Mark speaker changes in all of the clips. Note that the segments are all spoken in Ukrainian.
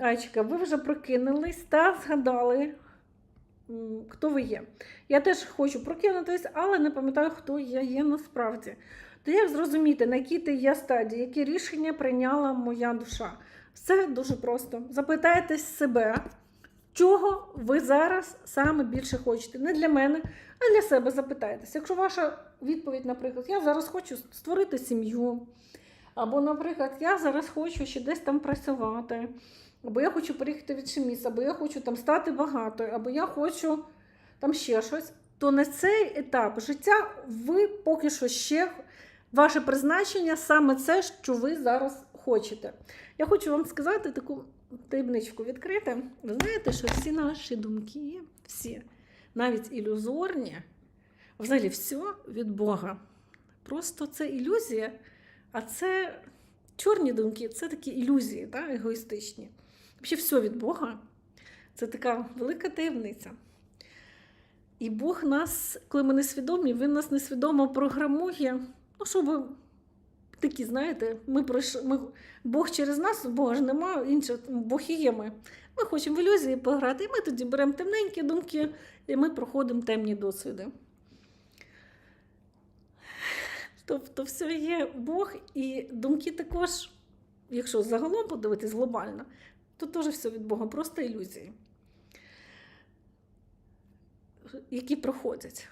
Speaker 1: Айчика, ви вже прокинулись та згадали, хто ви є. Я теж хочу прокинутись, але не пам'ятаю, хто я є насправді. То як зрозуміти, на якій ти є стадії, які рішення прийняла моя душа? Все дуже просто. Запитайтесь себе, чого ви зараз саме більше хочете. Не для мене, а для себе запитайтесь. Якщо ваша відповідь, наприклад, я зараз хочу створити сім'ю, або, наприклад, я зараз хочу ще десь там працювати, або я хочу переїхати в інше місце, або я хочу там стати багатою, або я хочу там ще щось, то на цей етап життя ви поки що ще ваше призначення саме це, що ви зараз хочете. Я хочу вам сказати таку таємничку відкрити. Ви знаєте, що всі наші думки, всі, навіть ілюзорні, взагалі все від Бога. Просто це ілюзія, а це чорні думки, це такі ілюзії, да, егоїстичні. Взагалі все від Бога. Це така велика таємниця. І Бог нас, коли ми несвідомі, Він нас несвідомо програмує, ну, щоб такі, знаєте, ми пройшли, ми, Бог через нас, Бога ж немає, іншого, Бог і є ми. Ми хочемо в ілюзії пограти, і ми тоді беремо темненькі думки, і ми проходимо темні досвіди. Тобто, все є Бог, і думки також, якщо загалом подивитись глобально, то теж все від Бога, просто ілюзії, які проходять.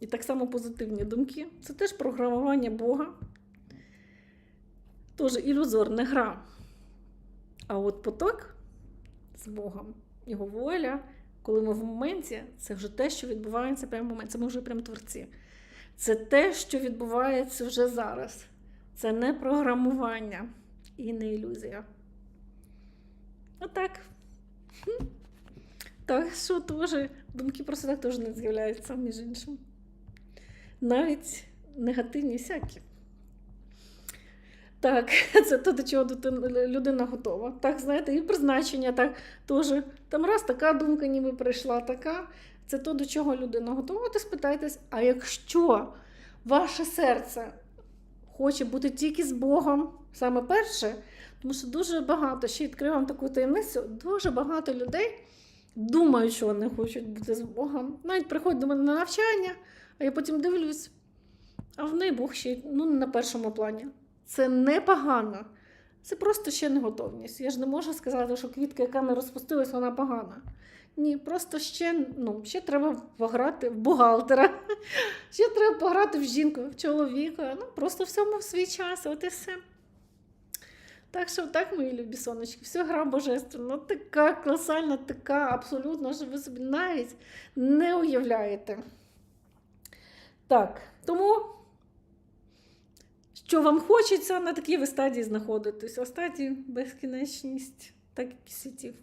Speaker 1: І так само позитивні думки. Це теж програмування Бога. Теж ілюзорна гра. А от поток з Богом, його воля, коли ми в моменті, це вже те, що відбувається прямо в момент. Це ми вже прям творці. Це те, що відбувається вже зараз. Це не програмування і не ілюзія. Отак. Так що теж думки просто так теж не з'являються, між іншим. Навіть негативні всякі. Так, це то, до чого людина готова. Так, знаєте, і призначення так теж. Там раз така думка ніби прийшла, така. Це то, до чого людина готова. От і спитайтесь, а якщо ваше серце хоче бути тільки з Богом, саме перше, тому що дуже багато, ще відкрию таку таємницю, дуже багато людей думають, що вони хочуть бути з Богом. Навіть приходять до мене на навчання, а я потім дивлюсь, а в неї Бог ще ну, на першому плані. Це непогано. Це просто ще не готовність. Я ж не можу сказати, що квітка, яка не розпустилась, вона погана. Ні, просто ще, ну, ще треба пограти в бухгалтера, ще треба пограти в жінку, в чоловіка. Ну, просто всьому в свій час, от і все. Так що так, мої любі сонечки, все гра божественна, така колосальна, така абсолютно, що ви собі навіть не уявляєте. Так, тому, що вам хочеться, на такій ви стадії знаходитесь. А безкінечність, так як і світів.